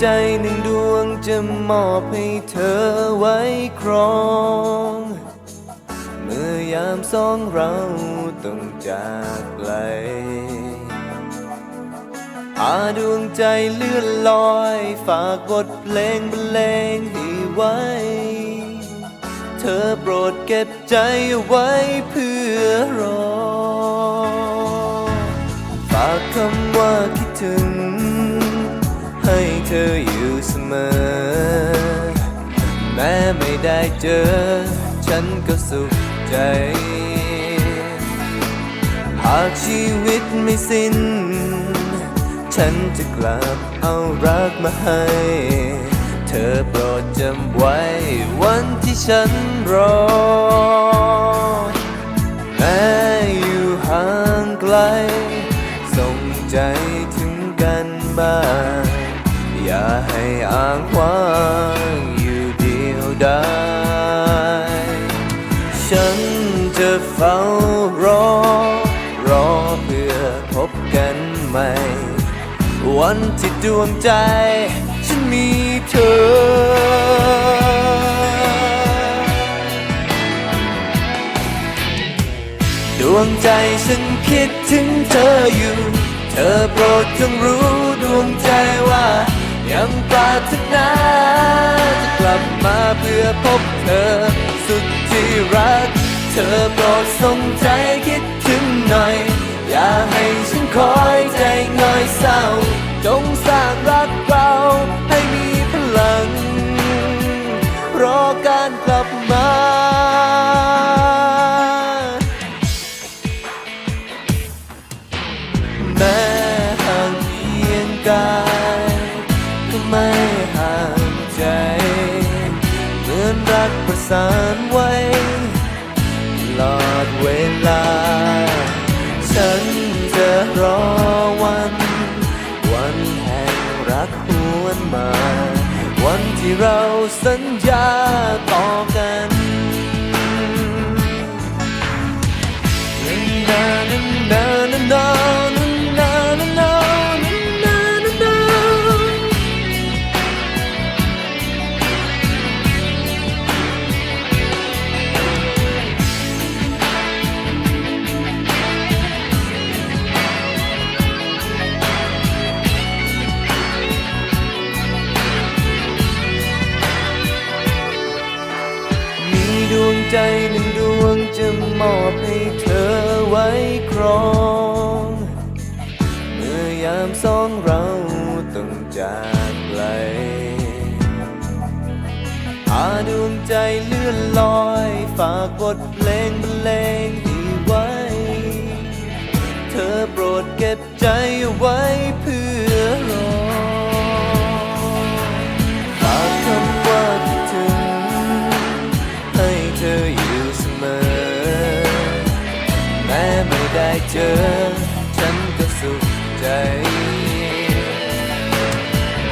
ใจหนึ่งดวงจะมอบให้เธอไว้ครองเมื่อยามสองเราต้องจากไกลพาดวงใจเลื่อนลอย ฝากบทเพลงบรรเลงให้ไว้ เธอโปรดเก็บใจไว้เพื่อรอ ฝากคำว่าคิดถึง เธออยู่เสมอ แม้ไม่ได้เจอ ฉันก็สุขใจ หากชีวิตไม่สิ้น ฉันจะกลับเอารักมาให้ เธอโปรดจำไว้วันที่ฉันรอ แม้อยู่ห่างไกลางว้างอยู่เดียวดายฉันจะเฝ้ารอ รอเพื่อพบกันใหม่ วันที่ดวงใจ ฉันมีเธอดวงใจฉันคิดถึงเธออยู่ เธอโปรดจงรู้ดวงใจ ยังปรารถนาจะกลับมาเพื่อพบเธอ สุดที่รัก เธอโปรดส่งใจคิดถึงหน่อย อย่าให้ฉันคอยใจง่อยเศร้า จงสร้างรัก สานไว้ตลอดเวลา ฉันจะรอวัน วันแห่งรักหวนมา วันที่เราสัญญาต่อกัน Na na na na na na ใจหนึ่งดวงจะมอบให้เธอไว้ครอง เมื่อยามสองเราต้องจากไกลพาดวงใจเลื่อนลอย ฝากบทเพลงบรรเลงให้ไว้ เธอโปรดเก็บใจไว้เพื่อ เจอ ฉันก็สุขใจ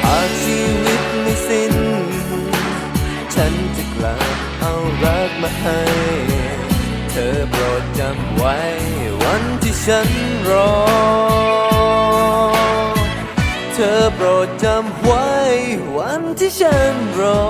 หากชีวิตไม่สิ้น ฉันจะกลับเอารักมาให้ เธอโปรดจำไว้ วันที่ฉันรอ เธอโปรดจำไว้ วันที่ฉันรอ